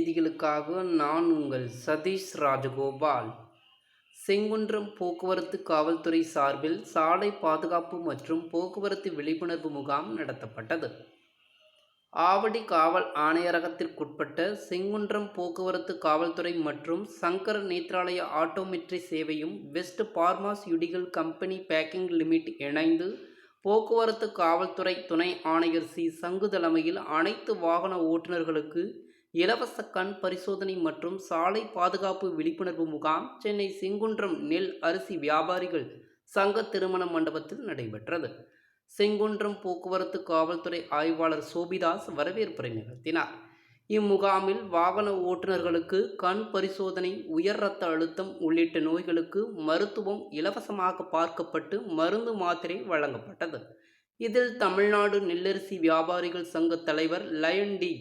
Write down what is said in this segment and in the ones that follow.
செய்திகளுக்காக நான் உங்கள் சதீஷ் ராஜகோபால். செங்குன்றம் போக்குவரத்து காவல்துறை சார்பில் சாலை பாதுகாப்பு மற்றும் போக்குவரத்து விழிப்புணர்வு முகாம் நடத்தப்பட்டது. ஆவடி காவல் ஆணையரகத்திற்குட்பட்ட செங்குன்றம் போக்குவரத்து காவல்துறை மற்றும் சங்கர் நேத்ராலய ஆட்டோமெட்ரி சேவையும் West pharmaceutical company packing limit இணைந்து போக்குவரத்து காவல்துறை துணை ஆணையர் சி. சங்கு தலைமையில் அனைத்து வாகன ஓட்டுநர்களுக்கு இலவச கண் பரிசோதனை மற்றும் சாலை பாதுகாப்பு விழிப்புணர்வு முகாம் சென்னை செங்குன்றம் நெல் அரிசி வியாபாரிகள் சங்க திருமண மண்டபத்தில் நடைபெற்றது. செங்குன்றம் போக்குவரத்து காவல்துறை ஆய்வாளர் சோபிதாஸ் வரவேற்புரை நிகழ்த்தினார். இம்முகாமில் வாகன ஓட்டுநர்களுக்கு கண் பரிசோதனை உயர் இரத்த அழுத்தம் உள்ளிட்ட நோய்களுக்கு மருத்துவம் இலவசமாக பார்க்கப்பட்டு மருந்து மாத்திரை வழங்கப்பட்டது. இதில் தமிழ்நாடு நெல்லரிசி வியாபாரிகள் சங்க தலைவர் லயன் டி.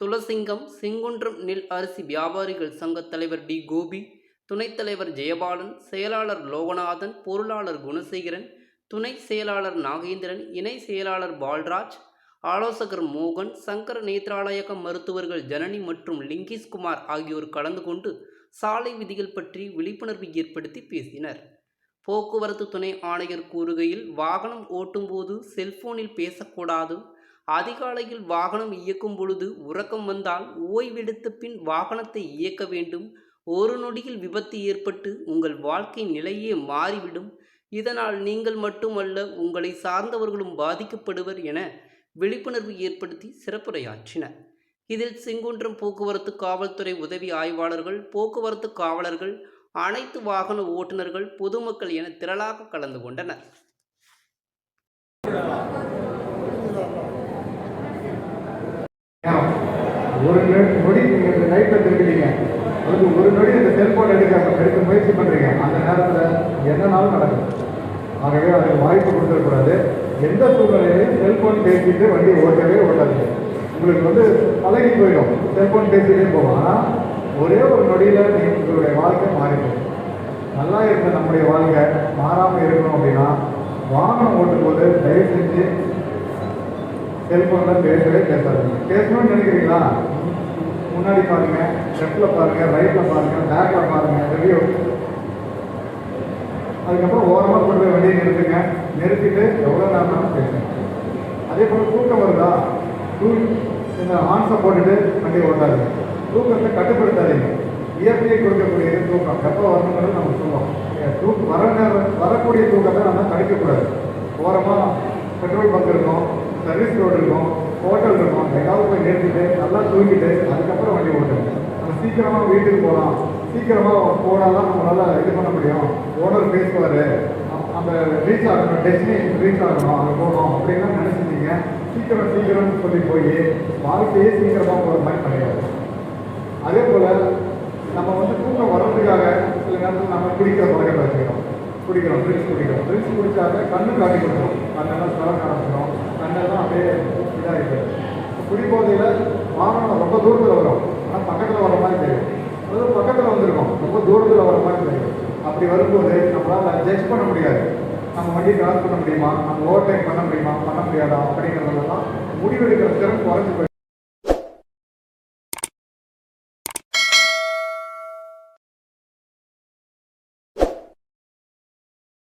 துளசிங்கம் செங்குன்றம் நெல் அரிசி வியாபாரிகள் சங்க தலைவர் டி. கோபி துணைத் தலைவர் ஜெயபாலன் செயலாளர் லோகநாதன் பொருளாளர் குணசேகரன் துணை செயலாளர் நாகேந்திரன் இணை செயலாளர் பால்ராஜ் ஆலோசகர் மோகன் சங்கர நேத்ராலயக மருத்துவர்கள் ஜனனி மற்றும் லிங்கீஸ்குமார் ஆகியோர் கலந்து கொண்டு சாலை விதிகள் பற்றி விழிப்புணர்வு ஏற்படுத்தி பேசினர். போக்குவரத்து துணை ஆணையர் கூறுகையில் வாகனம் ஓட்டும்போது செல்போனில் பேசக்கூடாது அதிகாலையில் வாகனம் இயக்கும் பொழுது உறக்கம் வந்தால் ஓய்வெடுத்த பின் வாகனத்தை இயக்க வேண்டும். ஒரு நொடியில் விபத்து ஏற்பட்டு உங்கள் வாழ்க்கை நிலையே மாறிவிடும். இதனால் நீங்கள் மட்டுமல்ல உங்களை சார்ந்தவர்களும் பாதிக்கப்படுவர் என விழிப்புணர்வு ஏற்படுத்தி சிறப்புரையாற்றினர். இதில் செங்குன்றம் போக்குவரத்து காவல்துறை உதவி ஆய்வாளர்கள் போக்குவரத்து காவலர்கள் அனைத்து வாகன ஓட்டுநர்கள் பொதுமக்கள் என திரளாக கலந்து கொண்டனர். ஒரு நொடி நீங்கள் இந்த லைட்ல திரும்பிட்டீங்க அதுக்கு ஒரு நொடி இந்த செல்போன் எடுக்க எடுக்க முயற்சி பண்ணுறீங்க அந்த நேரத்தில் என்னனாலும் நடக்கும். ஆகவே அதுக்கு வாய்ப்பு கொடுத்துடக்கூடாது எந்த சூழ்நிலையிலையும் செல்போன் பேசிட்டு வண்டி ஓட்டவே ஓட்டாது உங்களுக்கு வந்து பழகி போயிடும். செல்போன் பேசிட்டே போகும் ஆனால் ஒரே ஒரு நொடியில் நீங்கள் உங்களுடைய வாழ்க்கை மாறிடும். நல்லா இருந்த நம்முடைய வாழ்க்கை. மாறாமல் இருக்கணும் அப்படின்னா வாகனம் ஓட்டும்போது தயவு செஞ்சு செல்போனில் பேசவே பேசாதீங்க. பேசணும்னு நினைக்கிறீங்களா? முன்னாடி பாருங்க லெஃப்ட்ல பாருங்க ரைட்ல பாருங்க பேக்ல பாருங்க ரிவ்யூ அதுக்கப்புறம் ஓரமாக கொண்டு போய் வண்டியை நிறுத்துங்க. நிறுத்திட்டு எவ்வளோ நேரம் பேசுங்க. அதே போல் தூக்கம் வருதா? தூ இந்த ஆன்ஸை போட்டுட்டு வண்டியை ஓட்டாதீங்க. தூக்கத்தை கட்டுப்படுத்தாதீங்க. இயற்கையை கொடுக்கக்கூடியது தூக்கம். எப்போ வரணுங்கிறது நம்ம சொல்லுவோம். தூக்கம் வர நேரம் வரக்கூடிய தூக்கத்தை நம்ம தடுக்கக்கூடாது. ஓரமாக பெட்ரோல் பங்க் இருக்கும். சர்வீஸ் ரோடு இருக்கும் ஹோட்டல் இருக்கும் எங்காவது போய் நிறுத்திட்டு நல்லா தூங்கிட்டு அதுக்கப்புறம் வண்டி ஓட்டுங்க நம்ம சீக்கிரமாக வீட்டுக்கு போகலாம். சீக்கிரமாக போனால் தான் நம்மளால் இது பண்ண முடியும். ஓனர் பேசுவார் அந்த ரீச் ஆகணும் டெஸ்டினேஷன் ரீச் ஆகணும் அங்கே போகணும் அப்படின்லாம் நினச்சிருந்தீங்க சீக்கிரம் சீக்கிரம்னு சொல்லி போய் வாழ்க்கையே சீக்கிரமாக போகிற மாதிரி கிடையாது. அதே போல் நம்ம வந்து தூக்கம் வர்றதுக்காக சில நேரத்தில் நம்ம குடிக்கிற பழக்கத்தை வச்சுக்கிறோம். குடிக்கிறோம் ட்ரிங்க்ஸ் குடிக்கிறோம். ட்ரிங்க்ஸ் குடிச்சாக்க கண்ணு காட்டி கொடுக்கும். கண்ணெல்லாம் ஸ்மெல்லாம் காமிச்சிடும் கண்ணெல்லாம் அப்படியே இதாக இருக்குது குடிபோதையில் வாகனம் ரொம்ப தூரத்தில் வரும். ஆனால் பக்கத்தில் வர மாதிரி தெரியும். அதாவது பக்கத்தில் வந்திருக்கோம். ரொம்ப தூரத்தில் வர மாதிரி தெரியும். அப்படி வரும்போது நம்மளால் ஜட்ஜ் பண்ண முடியாது. நம்ம வண்டியை கிராஸ் பண்ண முடியுமா? நம்ம ஓவர் டைம் பண்ண முடியுமா? பண்ண முடியாதா? அப்படிங்கிறதெல்லாம் முடிவெடுக்கிற திறன் குறைஞ்சி போயிடும்